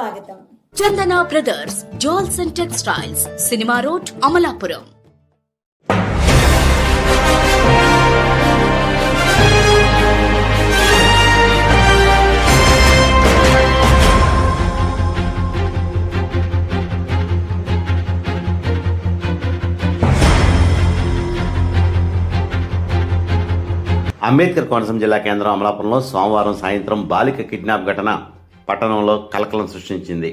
స్వాగతం. Chandana brothers jewels and textiles cinema road Amalapuram. Ambedkar Konaseema జిల్లా కేంద్రం అమలాపురంలో సోమవారం సాయంత్రం బాలిక కిడ్నాప్ ఘటన. పట్టణంలో కలకలం సృష్టించింది.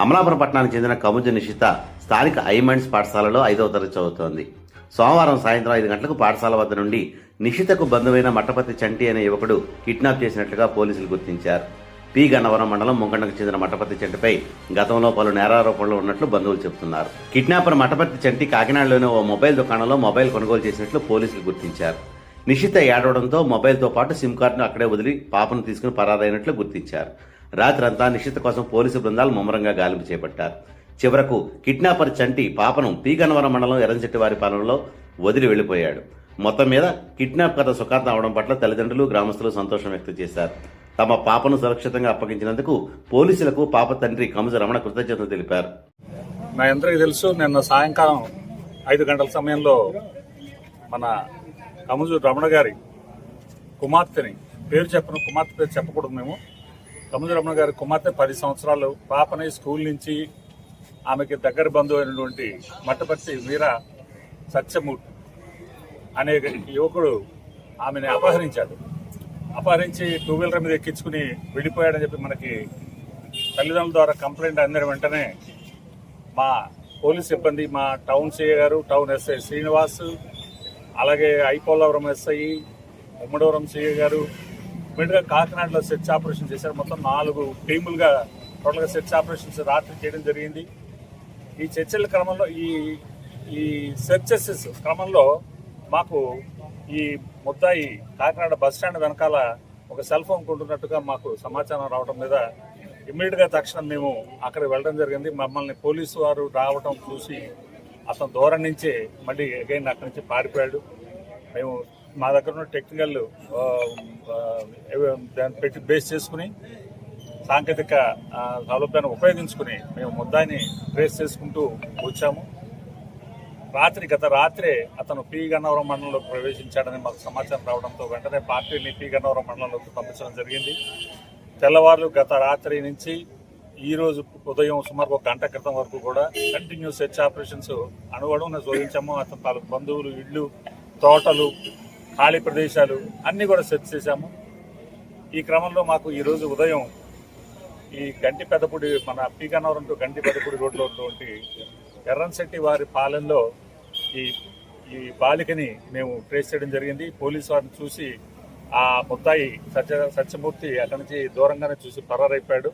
అమలాపురం పట్టణానికి చెందిన కముజ నిషిత స్థానిక ఐమండ్స్ పాఠశాలలో ఐదవ తరగతి చదువుతోంది. సోమవారం సాయంత్రం ఐదు గంటలకు పాఠశాల వద్ద నుండి నిషితకు బంధువైన మట్టపతి చంటి అనే యువకుడు కిడ్నాప్ చేసినట్లుగా పోలీసులు గుర్తించారు. పి. గన్నవరం మండలం ముంగండకు చెందిన మఠపతి చంటిపై గతంలో పలు నేరారోపణలు ఉన్నట్లు బంధువులు చెబుతున్నారు. కిడ్నాపర్ మఠపతి చంటి కాకినాడలోని ఓ మొబైల్ దుకాణంలో మొబైల్ కొనుగోలు చేసినట్లు పోలీసులు గుర్తించారు. నిషిత ఏడవడంతో మొబైల్తో పాటు సిమ్ కార్డును అక్కడే వదిలి పాపను తీసుకుని పరారైనట్లు గుర్తించారు. రాత్రంతా నిషిత కోసం పోలీసు బృందాలు ముమ్మరంగా గాలింపు చేపట్టారు. చివరకు కిడ్నాపర్ చంటి పాపను పీగనవరం మండలం ఎర్రంచెట్టివారి పాలనలో వదిలి వెళ్ళిపోయాడు మొత్తం మీద కిడ్నాప్ కథ సుఖాంతం అవడం పట్ల తల్లిదండ్రులు గ్రామస్తులు సంతోషం వ్యక్తం చేశారు. తమ పాపను సురక్షితంగా అప్పగించినందుకు పోలీసులకు పాప తండ్రి కమజ రమణ కృతజ్ఞతలు తెలిపారు. నా అందరికీ తెలుసు నిన్న సాయంకాలం ఐదు గంటల సమయంలో మన కముజు రమణ గారి కుమార్తెని పేరు చెప్పను కుమార్తె పేరు చెప్పకూడదు మేము. రమణ గారి కుమార్తె పది సంవత్సరాలు పాపని స్కూల్ నుంచి ఆమెకి దగ్గర బంధువు అయినటువంటి మట్టపర్తి వీర సత్యమూర్తి అనే యువకుడు ఆమెని అపహరించాడు. అపహరించి టూ వీలర్ మీద ఎక్కించుకుని వెళ్ళిపోయాడని చెప్పి మనకి తల్లిదండ్రుల ద్వారా కంప్లైంట్ అందిన వెంటనే మా పోలీస్ సిబ్బంది మా టౌన్ సిఐ గారు టౌన్ ఎస్ఐ శ్రీనివాస్ అలాగే ఐపోలవరం ఎస్ఐ ఉమ్మడవరం సిఐ గారు ఇమీడియట్గా కాకినాడలో సెర్చ్ ఆపరేషన్ చేశారు. మొత్తం నాలుగు టీములుగా టోటల్గా సెర్చ్ ఆపరేషన్స్ రాత్రి చేయడం జరిగింది. ఈ చర్చల క్రమంలో ఈ ఈ సెర్చెస్ క్రమంలో మాకు ఈ ముద్దాయి కాకినాడ బస్ స్టాండ్ వెనకాల ఒక సెల్ ఫోన్ కొంటున్నట్టుగా మాకు సమాచారం రావడం మీద ఇమ్మీడియట్గా తక్షణం మేము అక్కడికి వెళ్ళడం జరిగింది. మమ్మల్ని పోలీసు వారు రావడం చూసి అతను దూరం నుంచే మళ్ళీ అగైన్ అక్కడి నుంచి పారిపోయాడు. మేము మా దగ్గర ఉన్న టెక్నికల్ దాన్ని పెట్టి బేస్ చేసుకుని సాంకేతిక సౌలభ్యాన్ని ఉపయోగించుకుని మేము ముద్దాయిని ట్రేస్ చేసుకుంటూ వచ్చాము. రాత్రి గత రాత్రే అతను పి గన్నవరం మండలంలోకి ప్రవేశించాడని మాకు సమాచారం రావడంతో వెంటనే పార్టీని పి గన్నవరం మండలంలోకి పంపించడం జరిగింది. తెల్లవారులు గత రాత్రి నుంచి ఈరోజు ఉదయం సుమారు ఒక గంట క్రితం వరకు కూడా కంటిన్యూ సెర్చ్ ఆపరేషన్స్ అనువడం శోధించాము. అతని తాలూకు బంధువులు ఇళ్ళు తోటలు ఖాళీ ప్రదేశాలు అన్నీ కూడా సెర్చ్ చేశాము. ఈ క్రమంలో మాకు ఈరోజు ఉదయం ఈ గంటి పెద్దపూడి మన పీకన్నవరం టు గంటి పెదపుడి రోడ్లో ఉన్నటువంటి ఎర్రన్శెట్టి వారి పాలెంలో ఈ ఈ బాలికని మేము ట్రేస్ చేయడం జరిగింది. పోలీసు వారిని చూసి ఆ ముద్దాయి సత్య సత్యమూర్తి అక్కడి నుంచి దూరంగానే చూసి పరారైపోయాడు.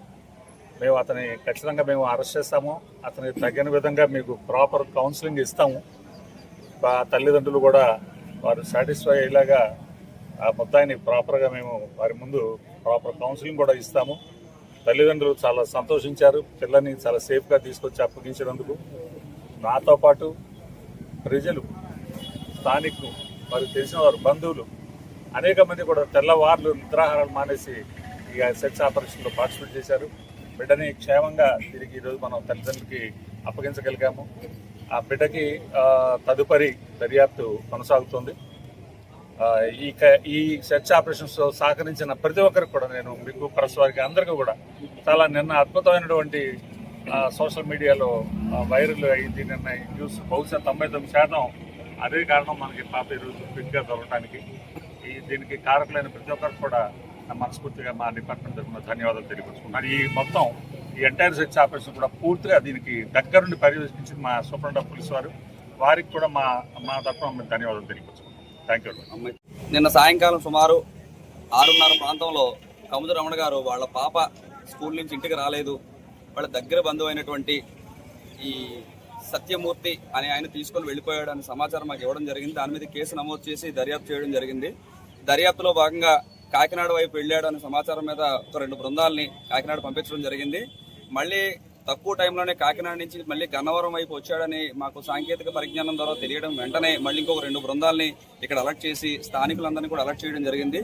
మేము అతని ఖచ్చితంగా మేము అరెస్ట్ చేస్తాము. అతనికి తగిన విధంగా మీకు ప్రాపర్ కౌన్సిలింగ్ ఇస్తాము. తల్లిదండ్రులు కూడా వారు సాటిస్ఫై అయ్యేలాగా ఆ మొత్తాన్ని ప్రాపర్గా మేము వారి ముందు ప్రాపర్ కౌన్సిలింగ్ కూడా ఇస్తాము. తల్లిదండ్రులు చాలా సంతోషించారు. పిల్లని చాలా సేఫ్గా తీసుకొచ్చి అప్పగించినందుకు. నాతో పాటు ప్రజలు స్థానికులు మరి తెలిసిన వారు బంధువులు అనేక మంది కూడా తెల్లవార్లు నిద్రాహారాలు మానేసి ఈ సెక్స్ ఆపరేషన్లో పార్టిసిపేట్ చేశారు. బిడ్డని క్షేమంగా తిరిగి ఈరోజు మనం తల్లిదండ్రులకి అప్పగించగలిగాము. ఆ బిడ్డకి తదుపరి దర్యాప్తు కొనసాగుతుంది. ఈ క- ఈ సెర్చ్ ఆపరేషన్స్ సహకరించిన ప్రతి ఒక్కరికి కూడా నేను మీకు పరస్వారికి అందరికీ కూడా చాలా నిన్న అద్భుతమైనటువంటి సోషల్ మీడియాలో వైరల్ అయింది నిన్న న్యూస్. బహుశా తొంభై తొమ్మిది శాతం అదే కారణం మనకి పాప ఈరోజు ఫిట్గా దొరకడానికి ఈ దీనికి కారకులైన ప్రతి ఒక్కరికి కూడా మనస్ఫూర్తిగా మా డిపార్ట్మెంట్ తరఫున ధన్యవాదాలు తెలియపరుచుకున్నాను ఈ మొత్తం ఈ ఎంటైర్ సెర్చ్ ఆపరేషన్ కూడా పూర్తిగా దీనికి దగ్గరుండి పర్యవేక్షించింది మా సూపరింట పోలీస్ వారు. వారికి కూడా మా మా తరఫున ధన్యవాదాలు తెలియపరుచుకున్నాం థ్యాంక్ యూ నిన్న సాయంకాలం సుమారు ఆరున్నర ప్రాంతంలో కముదు రమణ గారు వాళ్ళ పాప స్కూల్ నుంచి ఇంటికి రాలేదు. వాళ్ళ దగ్గర బంధువు అయినటువంటి ఈ సత్యమూర్తి అని ఆయన తీసుకొని వెళ్ళిపోయాడు అనే సమాచారం మాకు ఇవ్వడం జరిగింది. దాని మీద కేసు నమోదు చేసి దర్యాప్తు చేయడం జరిగింది. దర్యాప్తులో భాగంగా కాకినాడ వైపు వెళ్ళాడు అనే సమాచారం మీద ఒక రెండు బృందాలని కాకినాడ పంపించడం జరిగింది. మళ్ళీ తక్కువ టైంలోనే కాకినాడ నుంచి మళ్ళీ గన్నవరం వైపు వచ్చాడని మాకు సాంకేతిక పరిజ్ఞానం ద్వారా తెలియడం వెంటనే మళ్ళీ ఇంకొక రెండు బృందాలని ఇక్కడ అలర్ట్ చేసి స్థానికులందరినీ కూడా అలర్ట్ చేయడం జరిగింది.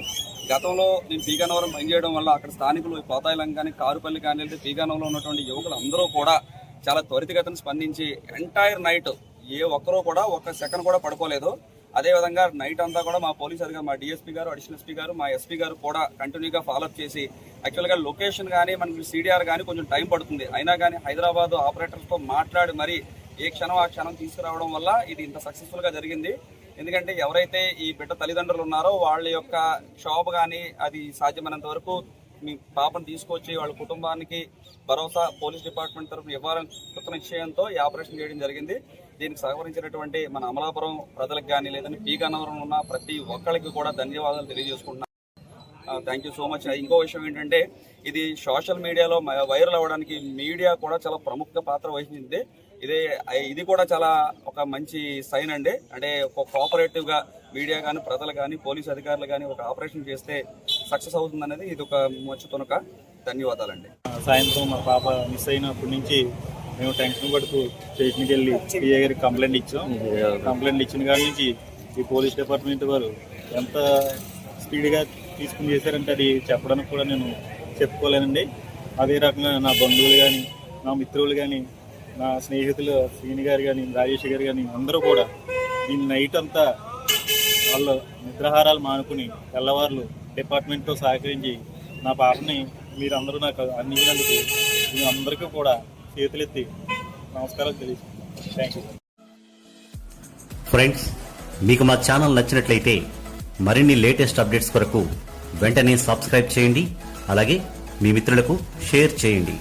గతంలో నేను పీగానవరం పనిచేయడం వల్ల అక్కడ స్థానికులు కోతాయిలం కానీ కారుపల్లి కానీ వెళ్తే పీగానవరంలో ఉన్నటువంటి యువకులు అందరూ కూడా చాలా త్వరితగతను స్పందించి ఎంటైర్ నైట్ ఏ ఒక్కరూ కూడా ఒక్క సెకండ్ కూడా పడుకోలేదు. అదేవిధంగా నైట్ అంతా కూడా మా పోలీస్ అధికారి మా డిఎస్పీ గారు అడిషనల్ ఎస్పీ గారు మా ఎస్పీ గారు కూడా కంటిన్యూగా ఫాలోఅప్ చేసి యాక్చువల్గా లొకేషన్ కానీ మనకి సిడిఆర్ కానీ కొంచెం టైం పడుతుంది. అయినా కానీ హైదరాబాద్ ఆపరేటర్స్తో మాట్లాడి మరి ఏ క్షణం ఆ క్షణం తీసుకురావడం వల్ల ఇది ఇంత సక్సెస్ఫుల్గా జరిగింది. ఎందుకంటే ఎవరైతే ఈ బిడ్డ తల్లిదండ్రులు ఉన్నారో వాళ్ళ యొక్క షాప్ కానీ అది సాధ్యమైనంత వరకు మీ పాపను తీసుకొచ్చి వాళ్ళ కుటుంబానికి భరోసా పోలీస్ డిపార్ట్మెంట్ తరఫున ఇవ్వాలని కృత నిశ్చయంతో ఈ ఆపరేషన్ చేయడం జరిగింది. దీనికి సహకరించినటువంటి మన అమలాపురం ప్రజలకు కానీ లేదంటే పీ గన్నవరం ఉన్న ప్రతి ఒక్కరికి కూడా ధన్యవాదాలు తెలియజేసుకుంటున్నాను థ్యాంక్ యూ సో మచ్ ఇంకో విషయం ఏంటంటే ఇది సోషల్ మీడియాలో వైరల్ అవ్వడానికి మీడియా కూడా చాలా ప్రముఖ పాత్ర వహించింది. ఇదే ఇది కూడా చాలా ఒక మంచి సైన్ అండి. అంటే ఒక కోఆపరేటివ్గా మీడియా కానీ ప్రజలు కానీ పోలీస్ అధికారులు కానీ ఒక ఆపరేషన్ చేస్తే సక్సెస్ అవుతుంది అనేది ఇది ఒక మంచి తునక. ధన్యవాదాలండి. సాయంత్రం మా పాప మిస్ అయినప్పటి నుంచి మేము టెన్షన్ పడుతూ స్టేషన్కి వెళ్ళి పిఏ గారికి కంప్లైంట్ ఇచ్చాం. కంప్లైంట్. ఇచ్చిన కాడి నుంచి ఈ పోలీస్ డిపార్ట్మెంట్ వారు ఎంత స్పీడ్గా తీసుకుని చేశారంటే అది చెప్పడానికి కూడా నేను చెప్పుకోలేనండి. అదే రకంగా నా బంధువులు కానీ నా మిత్రులు కానీ నా స్నేహితులు శ్రీని గారు కానీ రాజేష్ గారు కానీ అందరూ కూడా ఈ నైట్ అంతా వాళ్ళు నిద్రాహారాలు మానుకుని తెల్లవారులు డిపార్ట్మెంట్తో సహకరించి నా పాపని మీరందరూ నాకు అందించినందుకు మీ అందరికీ కూడా చేతులెత్తి నమస్కారాలు తెలియజేస్తున్నాను థ్యాంక్ యూ ఫ్రెండ్స్ మీకు మా ఛానల్ నచ్చినట్లయితే మరిన్ని లేటెస్ట్ అప్డేట్స్ కొరకు వెంటనే సబ్స్క్రైబ్ చేయండి అలాగే మీ మిత్రులకు షేర్ చేయండి.